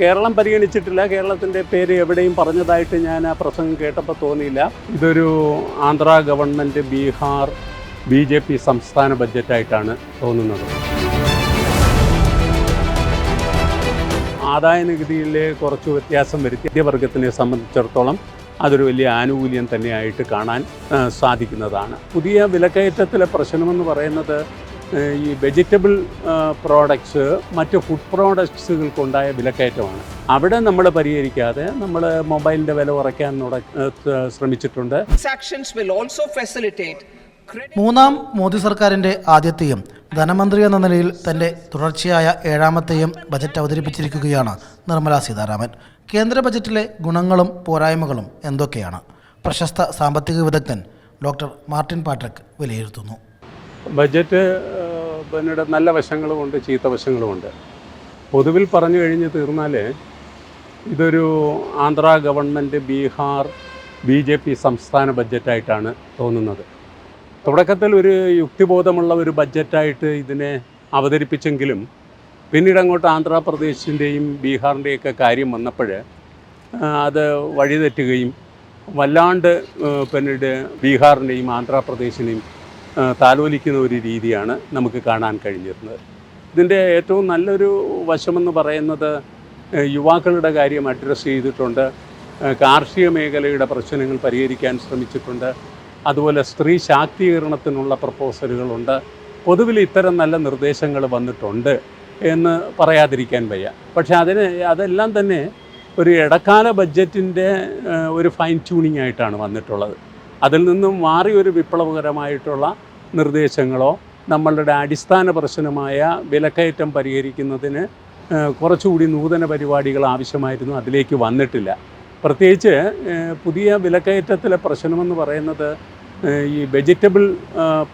കേരളം പരിഗണിച്ചിട്ടില്ല. കേരളത്തിന്റെ പേര് എവിടെയും പറഞ്ഞതായിട്ട് ഞാൻ ആ പ്രസംഗം കേട്ടപ്പോൾ തോന്നിയില്ല. ഇതൊരു Andhra government Bihar B J P സംസ്ഥാന ബഡ്ജറ്റായിട്ടാണ് തോന്നുന്നത്. ആദായ നികുതിയിലെ കുറച്ച് വ്യത്യാസം വരുത്തി മധ്യവർഗത്തിനെ സംബന്ധിച്ചിടത്തോളം അതൊരു വലിയ ആനുകൂല്യം തന്നെയായിട്ട് കാണാൻ സാധിക്കുന്നതാണ്. പുതിയ വിലക്കയറ്റത്തിലെ പ്രശ്നമെന്ന് പറയുന്നത് ഈ വെജിറ്റബിൾ പ്രോഡക്ട്സ് മറ്റ് ഫുഡ് പ്രോഡക്ട്സുകൾക്കുണ്ടായ വിലക്കയറ്റമാണ്. അവിടെ നമ്മൾ പരിഹരിക്കാതെ നമ്മൾ മൊബൈലിന്റെ വില കുറയ്ക്കാൻ ശ്രമിച്ചിട്ടുണ്ട്. മൂന്നാം മോദി സർക്കാരിന്റെ ആദ്യത്തെയും ധനമന്ത്രി എന്ന നിലയിൽ തന്റെ തുടർച്ചയായ ഏഴാമത്തെയും ബജറ്റ് അവതരിപ്പിച്ചിരിക്കുകയാണ് നിർമ്മല സീതാരാമൻ. കേന്ദ്ര ബജറ്റിലെ ഗുണങ്ങളും പോരായ്മകളും എന്തൊക്കെയാണ്? പ്രശസ്ത സാമ്പത്തിക വിദഗ്ധൻ ഡോക്ടർ മാർട്ടിൻ പാട്രിക് വിലയിരുത്തുന്നു. ബജറ്റ് പിന്നീട് നല്ല വശങ്ങളുമുണ്ട് ചീത്ത വശങ്ങളുമുണ്ട്. പൊതുവിൽ പറഞ്ഞു കഴിഞ്ഞ് തീർന്നാൽ ഇതൊരു Andhra government Bihar B J P സംസ്ഥാന ബഡ്ജറ്റായിട്ടാണ് തോന്നുന്നത്. തുടക്കത്തിൽ ഒരു യുക്തിബോധമുള്ള ഒരു ബഡ്ജറ്റായിട്ട് ഇതിനെ അവതരിപ്പിച്ചെങ്കിലും പിന്നീട് അങ്ങോട്ട് ആന്ധ്രാപ്രദേശിന്റെയും ബീഹാറിന്റെയൊക്കെ കാര്യം വന്നപ്പോൾ അത് വഴിതെറ്റുകയും വല്ലാണ്ട് പിന്നീട് ബീഹാറിന്റെയും ആന്ധ്രാപ്രദേശിനെയും താലോലിക്കുന്ന ഒരു രീതിയാണ് നമുക്ക് കാണാൻ കഴിഞ്ഞിരുന്നത്. ഇതിന്റെ ഏറ്റവും നല്ലൊരു വശമെന്ന് പറയുന്നത് യുവാക്കളുടെ കാര്യം അഡ്രസ്സ് ചെയ്തിട്ടുണ്ട്. കാർഷിക മേഖലയുടെ പ്രശ്നങ്ങൾ പരിഹരിക്കാൻ ശ്രമിച്ചിട്ടുണ്ട്. അതുപോലെ സ്ത്രീ ശാക്തീകരണത്തിനുള്ള പ്രപ്പോസലുകളുണ്ട്. പൊതുവിൽ ഇത്തരം നല്ല നിർദ്ദേശങ്ങൾ വന്നിട്ടുണ്ട് എന്ന് പറയാതിരിക്കാൻ വയ്യ. പക്ഷേ അതിന് അതെല്ലാം തന്നെ ഒരു ഇടക്കാല ബഡ്ജറ്റിന്റെ ഒരു ഫൈൻ ട്യൂണിംഗ് ആയിട്ടാണ് വന്നിട്ടുള്ളത്. അതിൽ നിന്നും മാറി ഒരു വിപ്ലവകരമായിട്ടുള്ള നിർദ്ദേശങ്ങളോ നമ്മളുടെ അടിസ്ഥാന പ്രശ്നമായ വിലക്കയറ്റം പരിഹരിക്കുന്നതിന് കുറച്ചുകൂടി നൂതന പരിപാടികൾ ആവശ്യമായിരുന്നു അതിലേക്ക് വന്നിട്ടില്ല. പ്രത്യേകിച്ച് പുതിയ വിലക്കയറ്റത്തിലെ പ്രശ്നമെന്ന് പറയുന്നത് ഈ വെജിറ്റബിൾ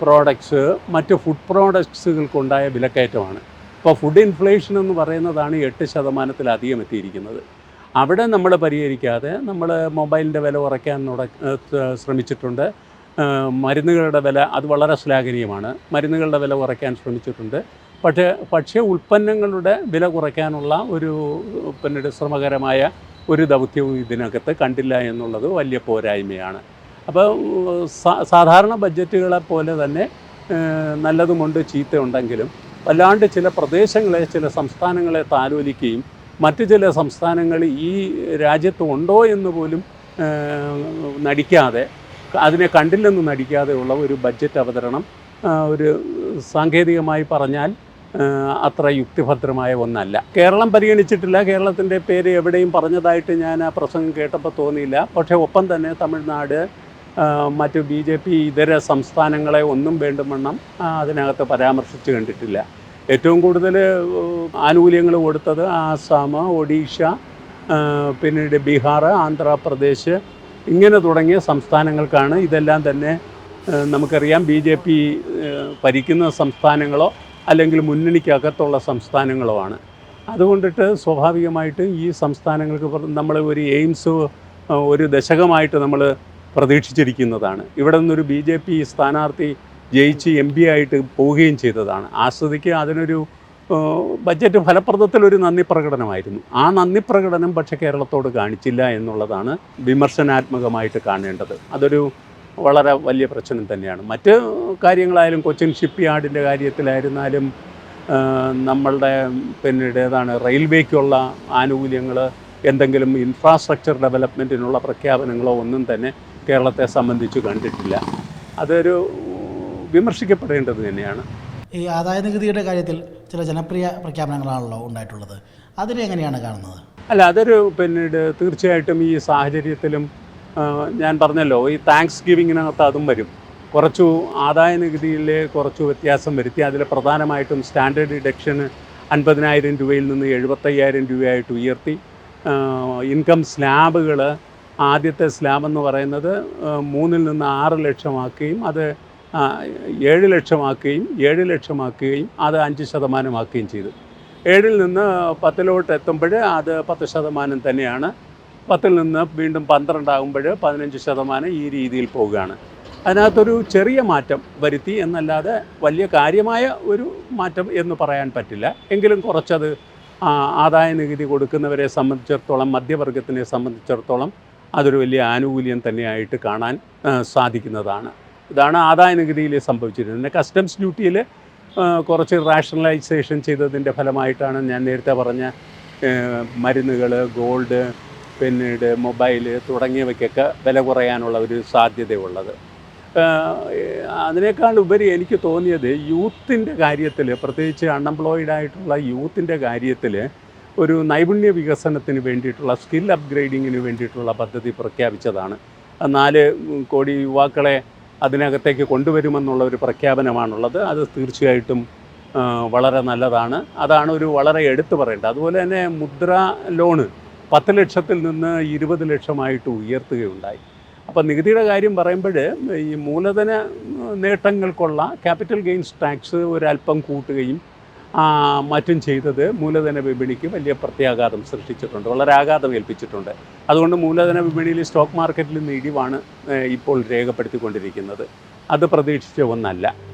പ്രോഡക്ട്സ് മറ്റ് ഫുഡ് പ്രോഡക്ട്സുകൾക്കുണ്ടായ വിലക്കയറ്റമാണ്. ഇപ്പോൾ ഫുഡ് ഇൻഫ്ലേഷൻ എന്ന് പറയുന്നതാണ് എട്ട് ശതമാനത്തിലധികം എത്തിയിരിക്കുന്നത്. അവിടെ നമ്മൾ പരിഹരിക്കാതെ നമ്മൾ മൊബൈലിന്റെ വില കുറയ്ക്കാൻ ശ്രമിച്ചിട്ടുണ്ട്. മരുന്നുകളുടെ വില അത് വളരെ ശ്ലാഘനീയമാണ്. മരുന്നുകളുടെ വില കുറയ്ക്കാൻ ശ്രമിച്ചിട്ടുണ്ട്. പക്ഷേ ഭക്ഷ്യ ഉൽപ്പന്നങ്ങളുടെ വില കുറയ്ക്കാനുള്ള ഒരു പിന്നീട് ശ്രമകരമായ ഒരു ദൗത്യവും ഇതിനകത്ത് കണ്ടില്ല എന്നുള്ളത് വലിയ പോരായ്മയാണ്. അപ്പോൾ സാധാരണ ബഡ്ജറ്റുകളെ പോലെ തന്നെ നല്ലതുമുണ്ട് ചീത്തയുണ്ടെങ്കിലും വല്ലാണ്ട് ചില പ്രദേശങ്ങളെ ചില സംസ്ഥാനങ്ങളെ താലോലിക്കുകയും മറ്റു ചില സംസ്ഥാനങ്ങൾ ഈ രാജ്യത്ത് ഉണ്ടോ എന്ന് പോലും നടിക്കാതെ അതിനെ കണ്ടില്ലെന്ന് നടിക്കാതെയുള്ള ഒരു ബഡ്ജറ്റ് അവതരണം ഒരു സാങ്കേതികമായി പറഞ്ഞാൽ അത്ര യുക്തിഭദ്രമായ ഒന്നല്ല. കേരളം പരിഗണിച്ചിട്ടില്ല കേരളത്തിന്റെ പേര് എവിടെയും പറഞ്ഞതായിട്ട് ഞാൻ ആ പ്രസംഗം കേട്ടപ്പോൾ തോന്നിയില്ല. പക്ഷേ ഒപ്പം തന്നെ തമിഴ്നാട് മറ്റു ബി ജെ പി ഇതര സംസ്ഥാനങ്ങളെ ഒന്നും വേണ്ടുമെണ്ണം അതിനകത്ത് പരാമർശിച്ച് കണ്ടിട്ടില്ല. ഏറ്റവും കൂടുതൽ ആനുകൂല്യങ്ങൾ കൊടുത്തത് ആസാം ഒഡീഷ പിന്നീട് ബീഹാർ ആന്ധ്രാപ്രദേശ് ഇങ്ങനെ തുടങ്ങിയ സംസ്ഥാനങ്ങൾക്കാണ് ഇതെല്ലാം തന്നെ നമുക്കറിയാം ബി ജെ പി ഭരിക്കുന്ന സംസ്ഥാനങ്ങളോ അല്ലെങ്കിൽ മുന്നണിക്കകത്തുള്ള സംസ്ഥാനങ്ങളോ ആണ്. അതുകൊണ്ടിട്ട് സ്വാഭാവികമായിട്ട് ഈ സംസ്ഥാനങ്ങൾക്ക് നമ്മൾ ഒരു എയിംസ് ഒരു ദശകമായിട്ട് നമ്മൾ പ്രതീക്ഷിച്ചിരിക്കുന്നതാണ്. ഇവിടെ നിന്നൊരു ബി ജെ പി സ്ഥാനാർത്ഥി ജയിച്ച് എം പി ആയിട്ട് പോവുകയും ചെയ്തതാണ്. ആ സ്ഥിതിക്ക് അതിനൊരു ഫലപ്രദത്തിൽ ഒരു നന്ദി പ്രകടനമായിരുന്നു ആ നന്ദി പ്രകടനം പക്ഷേ കേരളത്തോട് കാണിച്ചില്ല എന്നുള്ളതാണ് വിമർശനാത്മകമായിട്ട് കാണേണ്ടത്. അതൊരു വളരെ വലിയ പ്രശ്നം തന്നെയാണ്. മറ്റ് കാര്യങ്ങളായാലും കൊച്ചിൻ ഷിപ്പ് യാർഡിന്റെ കാര്യത്തിലായിരുന്നാലും നമ്മളുടെ പിന്നീട് ഏതാണ് റെയിൽവേക്കുള്ള ആനുകൂല്യങ്ങൾ എന്തെങ്കിലും ഇൻഫ്രാസ്ട്രക്ചർ ഡെവലപ്മെന്റിനുള്ള പ്രഖ്യാപനങ്ങളോ ഒന്നും തന്നെ കേരളത്തെ സംബന്ധിച്ച് കണ്ടിട്ടില്ല. അതൊരു വിമർശിക്കപ്പെടേണ്ടത് തന്നെയാണ്. ഈ ആദായ നികുതിയുടെ കാര്യത്തിൽ ചില ജനപ്രിയ പ്രഖ്യാപനങ്ങളാണല്ലോ ഉണ്ടായിട്ടുള്ളത്. അതിനെ എങ്ങനെയാണ് കാണുന്നത്? അല്ല അതൊരു പിന്നീട് തീർച്ചയായിട്ടും ഈ സാഹചര്യത്തിലും ഞാൻ പറഞ്ഞല്ലോ ഈ താങ്ക്സ് ഗിവിങ്ങിനകത്ത് അതും വരും. കുറച്ചു ആദായ നികുതിയിലെ കുറച്ചു വ്യത്യാസം വരുത്തി അതിൽ പ്രധാനമായിട്ടും സ്റ്റാൻഡേർഡ് ഡിഡക്ഷന് അൻപതിനായിരം രൂപയിൽ നിന്ന് എഴുപത്തയ്യായിരം രൂപയായിട്ട് ഉയർത്തി. ഇൻകം സ്ലാബുകൾ ആദ്യത്തെ സ്ലാബ് എന്ന് പറയുന്നത് മൂന്നിൽ നിന്ന് ആറ് ലക്ഷമാക്കുകയും അത് ഏഴ് ലക്ഷമാക്കുകയും ഏഴ് ലക്ഷമാക്കുകയും അത് അഞ്ച് ശതമാനമാക്കുകയും ചെയ്തു. ഏഴിൽ നിന്ന് പത്തിലോട്ട് എത്തുമ്പോൾ അത് പത്ത് ശതമാനം തന്നെയാണ്. പത്തിൽ നിന്ന് വീണ്ടും പന്ത്രണ്ടാകുമ്പോൾ പതിനഞ്ച് ശതമാനം ഈ രീതിയിൽ പോവുകയാണ്. അതിനകത്തൊരു ചെറിയ മാറ്റം വരുത്തി എന്നല്ലാതെ വലിയ കാര്യമായ ഒരു മാറ്റം എന്ന് പറയാൻ പറ്റില്ല. എങ്കിലും കുറച്ചത് ആദായ നികുതി കൊടുക്കുന്നവരെ സംബന്ധിച്ചിടത്തോളം മധ്യവർഗത്തിനെ സംബന്ധിച്ചിടത്തോളം അതൊരു വലിയ ആനുകൂല്യം തന്നെയായിട്ട് കാണാൻ സാധിക്കുന്നതാണ്. ഇതാണ് ആദായ നികുതിയിൽ സംഭവിച്ചിരുന്നത്. പിന്നെ കസ്റ്റംസ് ഡ്യൂട്ടിയിൽ കുറച്ച് റാഷണലൈസേഷൻ ചെയ്തതിന്റെ ഫലമായിട്ടാണ് ഞാൻ നേരത്തെ പറഞ്ഞ മരുന്നുകൾ ഗോൾഡ് പിന്നീട് മൊബൈൽ തുടങ്ങിയവയ്ക്കൊക്കെ വില കുറയാനുള്ള ഒരു സാധ്യതയുള്ളത്. അതിനേക്കാൾ ഉപരി എനിക്ക് തോന്നിയത് യൂത്തിന്റെ കാര്യത്തിൽ പ്രത്യേകിച്ച് അൺഎംപ്ലോയിഡ് ആയിട്ടുള്ള യൂത്തിന്റെ കാര്യത്തിൽ ഒരു നൈപുണ്യ വികസനത്തിന് വേണ്ടിയിട്ടുള്ള സ്കിൽ അപ്ഗ്രേഡിങ്ങിന് വേണ്ടിയിട്ടുള്ള പദ്ധതി പ്രഖ്യാപിച്ചതാണ്. നാല് കോടി യുവാക്കളെ അതിനകത്തേക്ക് കൊണ്ടുവരുമെന്നുള്ള ഒരു പ്രഖ്യാപനമാണുള്ളത്. അത് തീർച്ചയായിട്ടും വളരെ നല്ലതാണ്. അതാണ് ഒരു വളരെ എടുത്തു പറയേണ്ടത്. അതുപോലെ തന്നെ മുദ്ര ലോണ് പത്ത് ലക്ഷത്തിൽ നിന്ന് ഇരുപത് ലക്ഷമായിട്ട് ഉയർത്തുകയുണ്ടായി. അപ്പോൾ നികുതിയുടെ കാര്യം പറയുമ്പോൾ ഈ മൂലധന നേട്ടങ്ങൾക്കുള്ള ക്യാപിറ്റൽ ഗെയിൻസ് ടാക്സ് ഒരല്പം കൂട്ടുകയും മറ്റും ചെയ്തത് മൂലധന വിപണിക്ക് വലിയ പ്രത്യാഘാതം സൃഷ്ടിച്ചിട്ടുണ്ട്. വളരെ ആഘാതം ഏൽപ്പിച്ചിട്ടുണ്ട്. അതുകൊണ്ട് മൂലധന വിപണിയിൽ സ്റ്റോക്ക് മാർക്കറ്റിൽ നിന്ന് ഇടിവാണ് ഇപ്പോൾ രേഖപ്പെടുത്തിക്കൊണ്ടിരിക്കുന്നത്. അത് പ്രതീക്ഷിച്ച ഒന്നല്ല.